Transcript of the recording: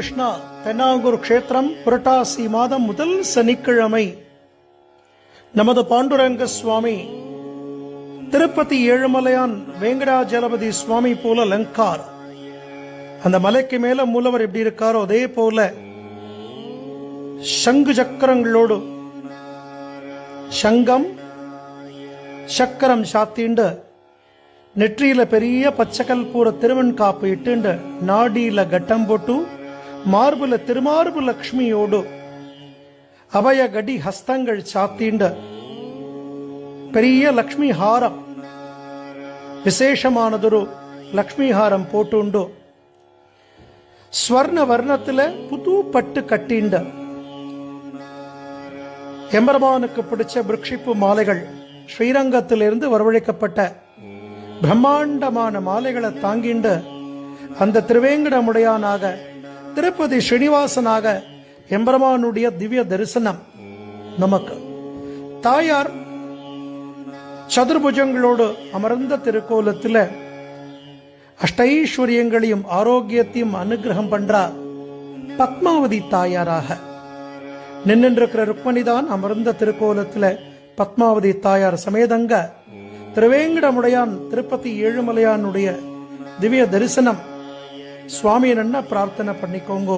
கிருஷ்ணா தென்னாங்கூர் கஷேத்திரம் புரட்டாசி மாதம் முதல் சனிக்கிழமை. நமது பாண்டுரங்க சுவாமி திருப்பதி ஏழுமலையான் வேங்கடாஜலபதி சுவாமி போல லங்கார். அந்த மலைக்கு மேல மூலவர் எப்படி இருக்காரோ அதே போல சங்கு சக்கரங்களோடு சங்கம் சக்கரம் சாத்திண்டு நெற்றியில பெரிய பச்சைக்கல்பூர திருவன் காப்பு இட்டுண்டு நாடியில கட்டம் போட்டு மார்புல திருமார்பு லக்ஷ்மியோடு அபய கடி ஹஸ்தங்கள் சாத்திண்டு பெரிய லக்ஷ்மி ஹாரம் விசேஷமானதொரு லக்ஷ்மி ஹாரம் போட்டுண்டு. ஸ்வர்ண வர்ணத்துல புது பட்டு கட்டிண்டு. எம்பரமானுக்கு பிடிச்ச பிருக்ஷிப்பு மாலைகள் ஸ்ரீரங்கத்திலிருந்து வரவழைக்கப்பட்ட பிரம்மாண்டமான மாலைகளை தாங்கிண்டு அந்த திருவேங்கடமுடையானாக திருப்பதி ஸ்ரீனிவாசனாக எம்பெருமானுடைய திவ்ய தரிசனம் நமக்கு. தாயார் சதுர்புஜங்களோடு அமர்ந்த திருக்கோலத்தில் அஷ்டைஸ்வரியங்களையும் ஆரோக்கியத்தையும் அனுகிரகம் பண்றா பத்மாவதி தாயாராக. நின்றிருக்கிற ருக்மணிதான் அமர்ந்த திருக்கோலத்தில் பத்மாவதி தாயார் சமேதங்க திருவேங்கடமுடையான் திருப்பதி ஏழுமலையானுடைய திவ்ய தரிசனம் ಸ್ವಾಮಿಯನನ್ನು ಪ್ರಾರ್ಥನೆ ಪಡಿಕೊಂಗೋ